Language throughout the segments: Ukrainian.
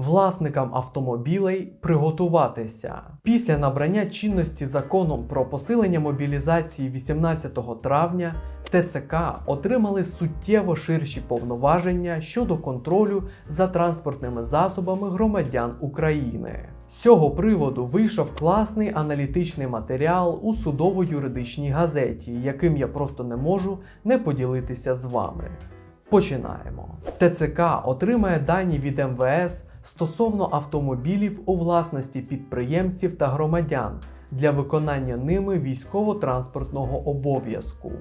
Власникам автомобілей приготуватися. Після набрання чинності законом про посилення мобілізації 18 травня ТЦК отримали суттєво ширші повноваження щодо контролю за транспортними засобами громадян України. З цього приводу вийшов класний аналітичний матеріал у судово-юридичній газеті, яким я просто не можу не поділитися з вами. Починаємо. ТЦК отримає дані від МВС стосовно автомобілів у власності підприємців та громадян для виконання ними військово-транспортного обов'язку.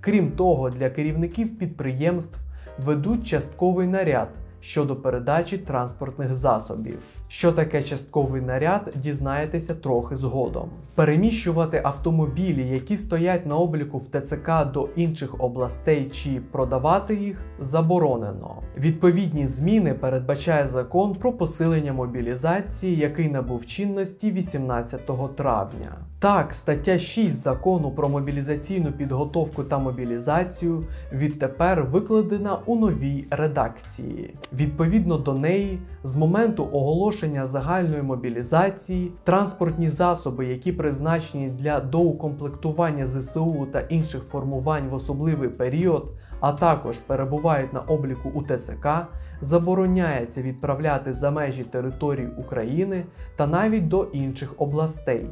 Крім того, для керівників підприємств ведуть частковий наряд щодо передачі транспортних засобів. Що таке частковий наряд, дізнаєтеся трохи згодом. Переміщувати автомобілі, які стоять на обліку в ТЦК до інших областей чи продавати їх заборонено. Відповідні зміни передбачає закон про посилення мобілізації, який набув чинності 18 травня. Так, стаття 6 закону про мобілізаційну підготовку та мобілізацію відтепер викладена у новій редакції. Відповідно до неї, з моменту оголошення загальної мобілізації, транспортні засоби, які призначені для доукомплектування ЗСУ та інших формувань в особливий період, а також перебувають на обліку у ТЦК, забороняється відправляти за межі території України та навіть до інших областей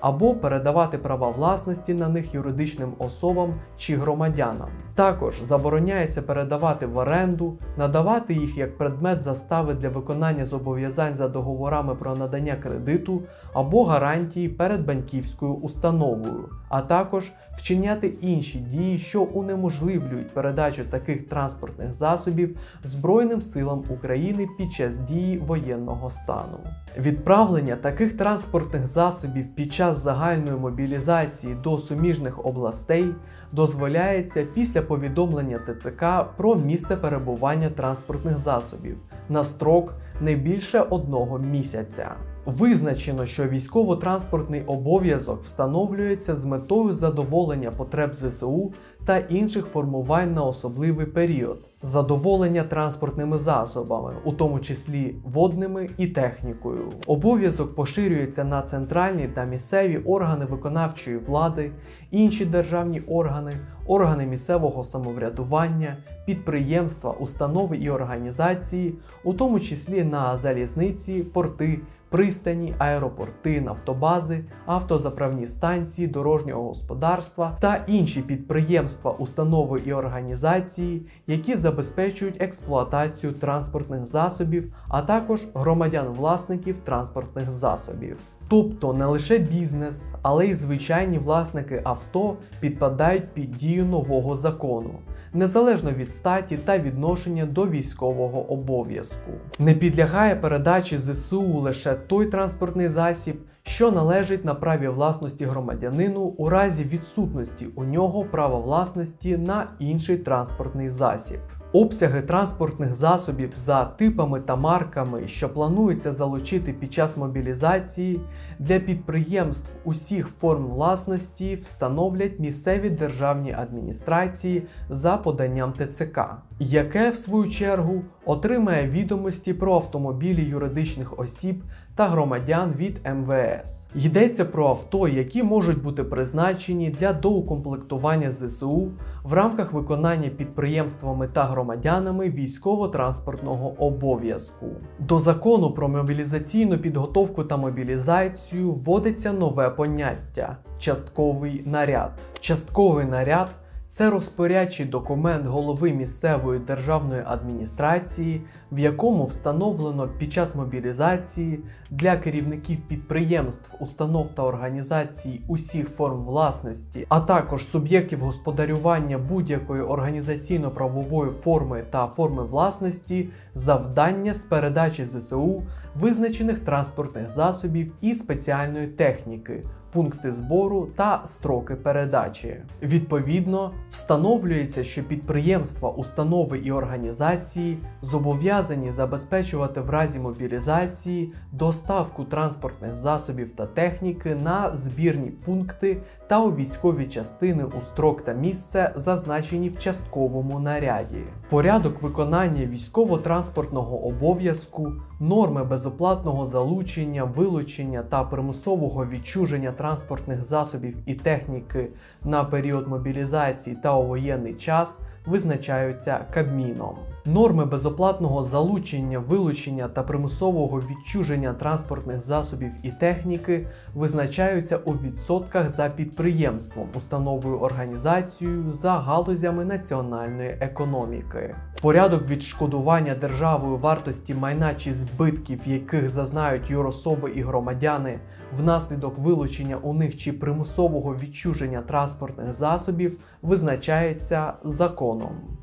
або передавати права власності на них юридичним особам чи громадянам. Також забороняється передавати в оренду, надавати їх як предмет застави для виконання зобов'язань за договорами про надання кредиту або гарантії перед банківською установою, а також вчиняти інші дії, що унеможливлюють передачу таких транспортних засобів Збройним силам України під час дії воєнного стану. Відправлення таких транспортних засобів під час загальної мобілізації до суміжних областей дозволяється після повідомлення ТЦК про місце перебування транспортних засобів на строк не більше одного місяця. Визначено, що військово-транспортний обов'язок встановлюється з метою задоволення потреб ЗСУ та інших формувань на особливий період, задоволення транспортними засобами, у тому числі водними і технікою. Обов'язок поширюється на центральні та місцеві органи виконавчої влади, інші державні органи, органи місцевого самоврядування, підприємства, установи і організації, у тому числі на залізниці, порти, пристані, аеропорти, нафтобази, автозаправні станції дорожнього господарства та інші підприємства, установи і організації, які забезпечують експлуатацію транспортних засобів, а також громадян-власників транспортних засобів. Тобто не лише бізнес, але й звичайні власники авто підпадають під дію нового закону, незалежно від статі та відношення до військового обов'язку. Не підлягає передачі ЗСУ лише той транспортний засіб, що належить на праві власності громадянину у разі відсутності у нього права власності на інший транспортний засіб. Обсяги транспортних засобів за типами та марками, що планується залучити під час мобілізації, для підприємств усіх форм власності встановлять місцеві державні адміністрації за поданням ТЦК, яке, в свою чергу, отримає відомості про автомобілі юридичних осіб та громадян від МВС. Йдеться про авто, які можуть бути призначені для доукомплектування ЗСУ в рамках виконання підприємствами та громадянами військово-транспортного обов'язку. До закону про мобілізаційну підготовку та мобілізацію вводиться нове поняття частковий наряд. Частковий наряд це розпорядчий документ голови місцевої державної адміністрації, в якому встановлено під час мобілізації для керівників підприємств, установ та організацій усіх форм власності, а також суб'єктів господарювання будь-якої організаційно-правової форми та форми власності завдання з передачі ЗСУ визначених транспортних засобів і спеціальної техніки пункти збору та строки передачі. Відповідно, встановлюється, що підприємства, установи і організації зобов'язані забезпечувати в разі мобілізації доставку транспортних засобів та техніки на збірні пункти та у військові частини у строк та місце, зазначені в частковому наряді. Порядок виконання військово-транспортного обов'язку норми безоплатного залучення, вилучення та примусового відчуження транспортних засобів і техніки на період мобілізації та у воєнний час визначаються Кабміном. Норми безоплатного залучення, вилучення та примусового відчуження транспортних засобів і техніки визначаються у відсотках за підприємством, установою організацією за галузями національної економіки. Порядок відшкодування державою вартості майна чи збитків, яких зазнають юрособи і громадяни внаслідок вилучення у них чи примусового відчуження транспортних засобів, визначається законом.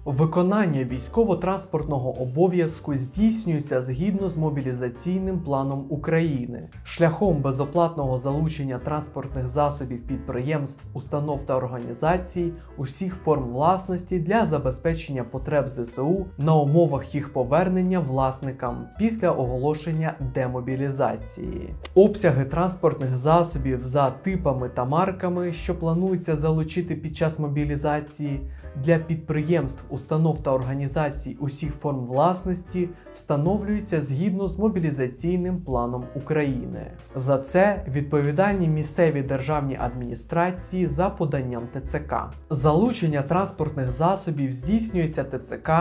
Виконання військово-транспортного обов'язку здійснюється згідно з мобілізаційним планом України шляхом безоплатного залучення транспортних засобів підприємств, установ та організацій усіх форм власності для забезпечення потреб ЗСУ на умовах їх повернення власникам після оголошення демобілізації. Обсяги транспортних засобів за типами та марками, що планується залучити під час мобілізації для підприємств, установ та організацій усіх форм власності встановлюються згідно з мобілізаційним планом України. За це відповідальні місцеві державні адміністрації за поданням ТЦК. Залучення транспортних засобів здійснюється ТЦК,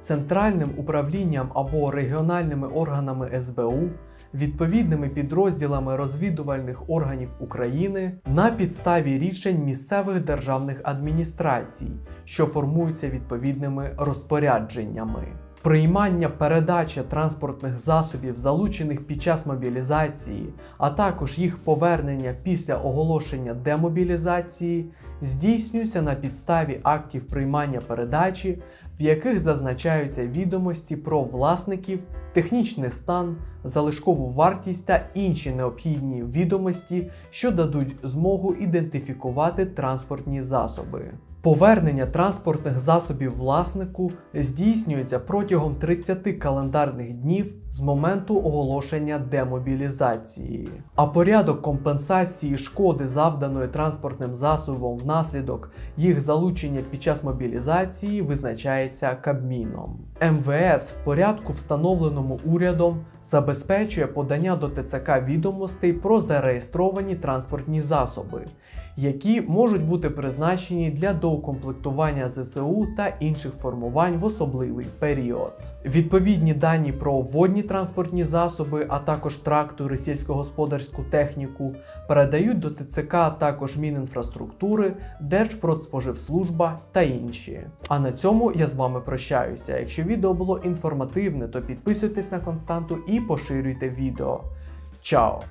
центральним управлінням або регіональними органами СБУ відповідними підрозділами розвідувальних органів України на підставі рішень місцевих державних адміністрацій, що формуються відповідними розпорядженнями. Приймання передача транспортних засобів, залучених під час мобілізації, а також їх повернення після оголошення демобілізації, здійснюється на підставі актів приймання передачі, в яких зазначаються відомості про власників, технічний стан, залишкову вартість та інші необхідні відомості, що дадуть змогу ідентифікувати транспортні засоби. Повернення транспортних засобів власнику здійснюється протягом 30 календарних днів з моменту оголошення демобілізації. А порядок компенсації шкоди, завданої транспортним засобом внаслідок їх залучення під час мобілізації, визначається Кабміном. МВС в порядку, встановленому урядом, забезпечує подання до ТЦК відомостей про зареєстровані транспортні засоби, які можуть бути призначені для доукомплектування ЗСУ та інших формувань в особливий період. Відповідні дані про водні транспортні засоби, а також трактори, сільськогосподарську техніку передають до ТЦК також Мінінфраструктури, Держпродспоживслужба та інші. А на цьому я з вами прощаюся. Якщо відео було інформативне, то підписуйтесь на константу і поширюйте відео. Чао!